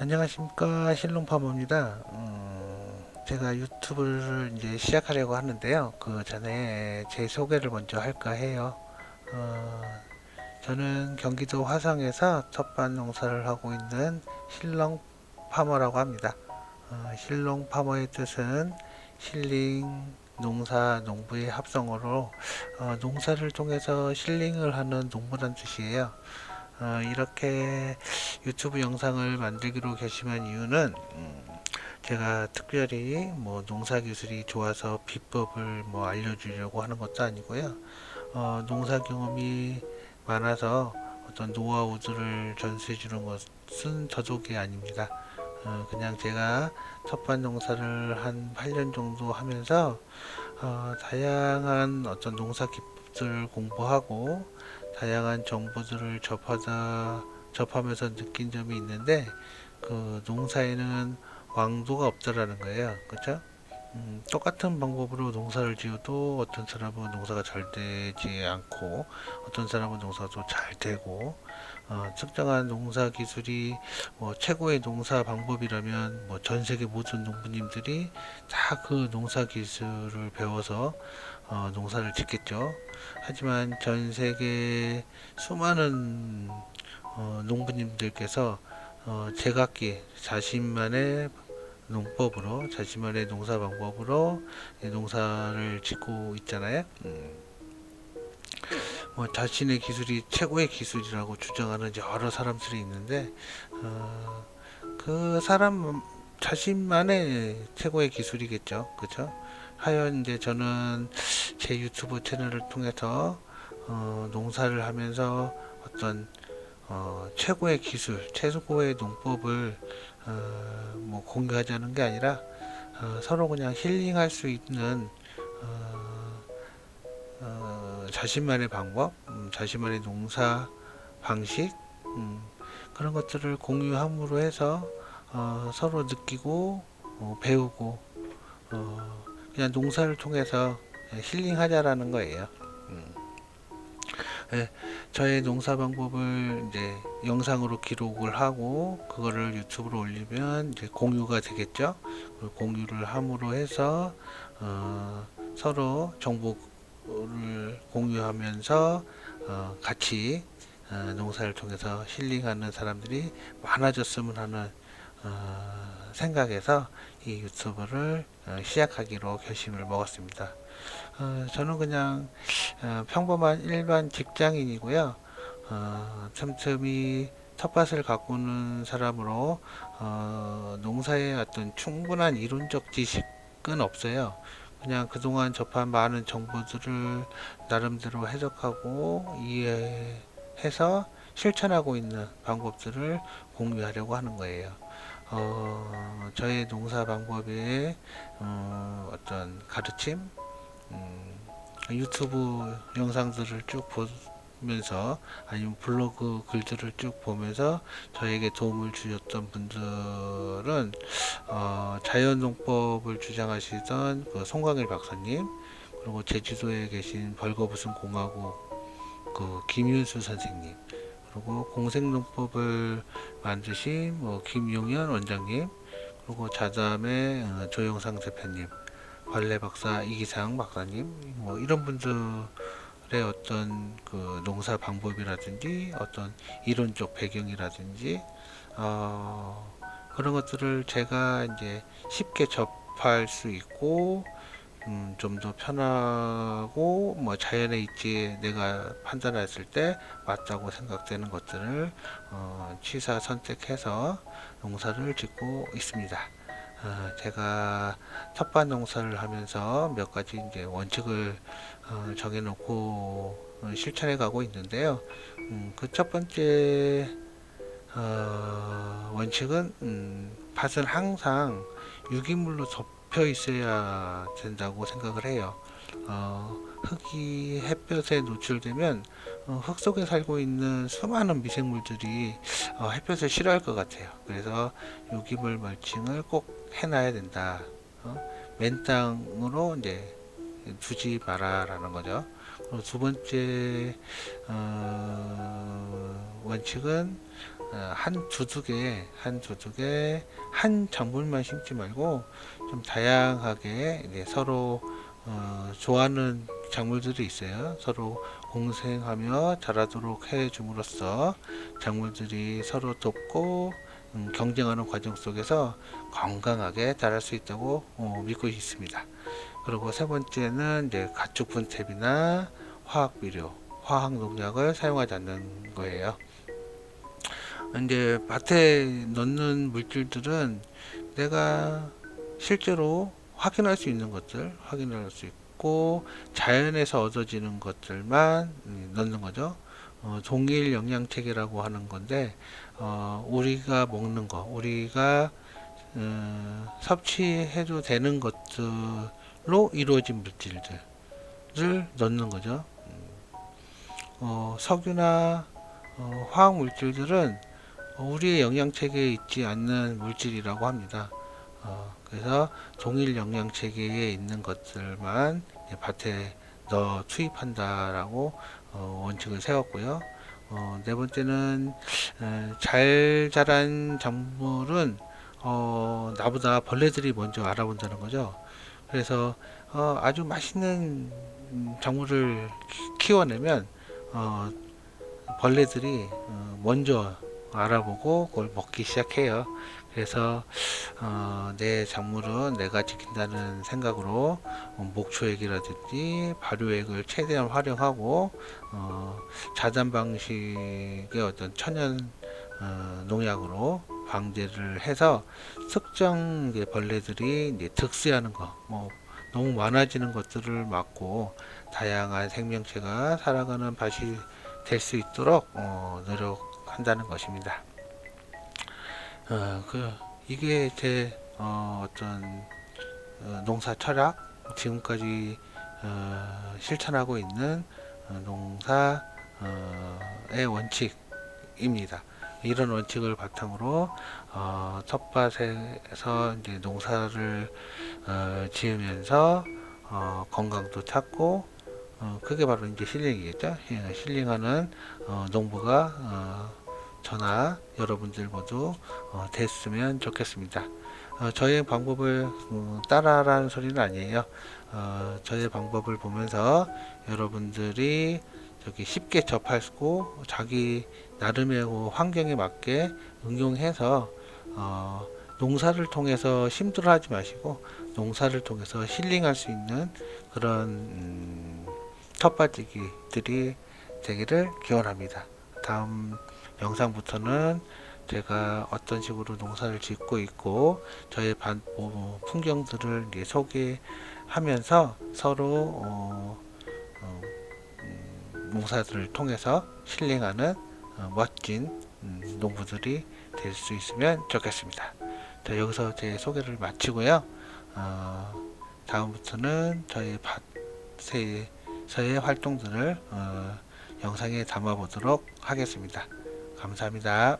안녕하십니까 실롱파머입니다. 음, 제가 유튜브를 이제 시작하려고 하는데요. 그 전에 제 소개를 먼저 할까 해요. 어, 저는 경기도 화성에서 텃밭 농사를 하고 있는 실롱파머라고 합니다. 어, 실롱파머의 뜻은 실링 농사 농부의 합성어로 어, 농사를 통해서 실링을 하는 농부란 뜻이에요. 어, 이렇게 유튜브 영상을 만들기로 결심한 이유는 음, 제가 특별히 뭐 농사 기술이 좋아서 비법을 뭐 알려주려고 하는 것도 아니고요. 어, 농사 경험이 많아서 어떤 노하우들을 전수해 주는 것은 저속이 아닙니다. 어, 그냥 제가 텃밭 농사를 한 8년 정도 하면서 어, 다양한 어떤 농사 기법들을 공부하고 다양한 정보들을 접하다 접하면서 느낀 점이 있는데 그 농사에는 왕도가 없다라는 거예요. 그렇죠? 음, 똑같은 방법으로 농사를 지어도 어떤 사람은 농사가 잘 되지 않고 어떤 사람은 농사가 또잘 되고 어, 특정한 농사 기술이 뭐 최고의 농사 방법이라면 뭐 전 세계 모든 농부님들이 다 그 농사 기술을 배워서 어, 농사를 짓겠죠. 하지만 전 세계 수많은 어, 농부님들께서 어, 제각기 자신만의 농법으로 자신만의 농사 방법으로 이 농사를 짓고 있잖아요. 음. 뭐 자신의 기술이 최고의 기술이라고 주장하는 여러 사람들이 있는데 어, 그 사람 자신만의 최고의 기술이겠죠, 그렇죠? 하여 이제 저는 제 유튜브 채널을 통해서 어, 농사를 하면서 어떤 어, 최고의 기술, 최고의 농법을 어, 뭐 공유하자는 게 아니라 어, 서로 그냥 힐링할 수 있는 어, 어, 자신만의 방법, 음, 자신만의 농사 방식 음, 그런 것들을 공유함으로 해서 어, 서로 느끼고 어, 배우고 어, 그냥 농사를 통해서 힐링하자라는 거예요. 음. 예, 저의 농사 방법을 이제 영상으로 기록을 하고 그거를 유튜브로 올리면 이제 공유가 되겠죠. 그 공유를 함으로 해서 어, 서로 정보를 공유하면서 어, 같이 어, 농사를 통해서 힐링하는 사람들이 많아졌으면 하는 어, 생각에서 이 유튜브를 어, 시작하기로 결심을 먹었습니다. 어, 저는 그냥 어, 평범한 일반 직장인이고요. 어, 틈틈이 텃밭을 가꾸는 사람으로 어, 농사의 어떤 충분한 이론적 지식은 없어요. 그냥 그동안 접한 많은 정보들을 나름대로 해석하고 이해해서 실천하고 있는 방법들을 공유하려고 하는 거예요. 어, 저의 농사 방법의 어, 어떤 가르침, 음, 유튜브 영상들을 쭉 보면서 아니면 블로그 글들을 쭉 보면서 저에게 도움을 주셨던 분들은 어, 자연농법을 주장하시던 그 송광일 박사님 그리고 제주도에 계신 벌거벗은 공화국 그 김윤수 선생님 그리고 공생농법을 만드신 뭐 김용현 원장님 그리고 자담의 어, 조영상 대표님 발레 박사 이기상 박사님 뭐 이런 분들의 어떤 그 농사 방법이라든지 어떤 이론적 배경이라든지 어, 그런 것들을 제가 이제 쉽게 접할 수 있고 음, 좀 더 편하고 뭐 자연에 있지 내가 판단했을 때 맞다고 생각되는 것들을 어, 취사 선택해서 농사를 짓고 있습니다. 어, 제가 텃밭 농사를 하면서 몇 가지 이제 원칙을 어, 정해놓고 어, 실천해 가고 있는데요. 음, 그 첫 번째 어, 원칙은 음, 밭은 항상 유기물로 덮여 있어야 된다고 생각을 해요. 어, 흙이 햇볕에 노출되면 어, 흙 속에 살고 있는 수많은 미생물들이 어, 햇볕을 싫어할 것 같아요. 그래서 유기물 멀칭을 꼭 해놔야 된다. 어? 맨 땅으로 이제 두지 마라라는 거죠. 그리고 두 번째 어, 원칙은 어, 한 두둑에 한 두둑에 한 작물만 심지 말고 좀 다양하게 서로 어, 좋아하는 작물들이 있어요. 서로 공생하며 자라도록 해줌으로써 작물들이 서로 돕고 음, 경쟁하는 과정 속에서 건강하게 자랄 수 있다고 어, 믿고 있습니다. 그리고 세 번째는 이제 가축 분탭이나 화학 비료, 화학 농약을 사용하지 않는 거예요. 이제 밭에 넣는 물질들은 내가 실제로 확인할 수 있는 것들 확인할 수 있고 자연에서 얻어지는 것들만 음, 넣는 거죠. 어, 동일 영양 체계라고 하는 건데 어, 우리가 먹는 거, 우리가 어, 섭취해도 되는 것들로 이루어진 물질들을 넣는 거죠. 음, 어, 석유나 어, 화학 물질들은 우리의 영양 체계에 있지 않는 물질이라고 합니다. 어, 그래서 동일 영양 체계에 있는 것들만 밭에 넣어 투입한다라고 어, 원칙을 세웠고요. 어, 네 번째는 에, 잘 자란 작물은 어, 나보다 벌레들이 먼저 알아본다는 거죠. 그래서 어, 아주 맛있는 음, 작물을 키- 키워내면 어, 벌레들이 어, 먼저 알아보고 그걸 먹기 시작해요. 그래서 어, 내 작물은 내가 지킨다는 생각으로 어, 목초액이라든지 발효액을 최대한 활용하고 어, 자단 방식의 어떤 천연 어, 농약으로 방제를 해서 특정 벌레들이 이제 득세하는 거, 뭐 너무 많아지는 것들을 막고 다양한 생명체가 살아가는 밭이 될 수 있도록 어, 노력한다는 것입니다. 어, 그 이게 제 어, 어떤 어, 농사 철학 지금까지 어, 실천하고 있는 어, 농사의 원칙입니다. 이런 원칙을 바탕으로 어, 텃밭에서 이제 농사를 어, 지으면서 어, 건강도 찾고 어, 그게 바로 이제 힐링이겠죠. 예, 힐링하는 어, 농부가 어, 저나 여러분들 모두 어, 됐으면 좋겠습니다. 어, 저의 방법을 음, 따라라는 소리는 아니에요. 어, 저의 방법을 보면서 여러분들이 저기 쉽게 접하고 자기 나름의 그 환경에 맞게 응용해서 어, 농사를 통해서 힘들어하지 마시고 농사를 통해서 힐링할 수 있는 그런 음, 텃밭이기들이 되기를 기원합니다. 다음 영상부터는 제가 어떤 식으로 농사를 짓고 있고 저의 반, 뭐, 풍경들을 이제 소개하면서 서로 어, 어, 음, 농사들을 통해서 힐링하는 어, 멋진 음, 농부들이 될 수 있으면 좋겠습니다. 자, 여기서 제 소개를 마치고요. 어, 다음부터는 저희 밭에서의 활동들을 어, 영상에 담아 보도록 하겠습니다. 감사합니다.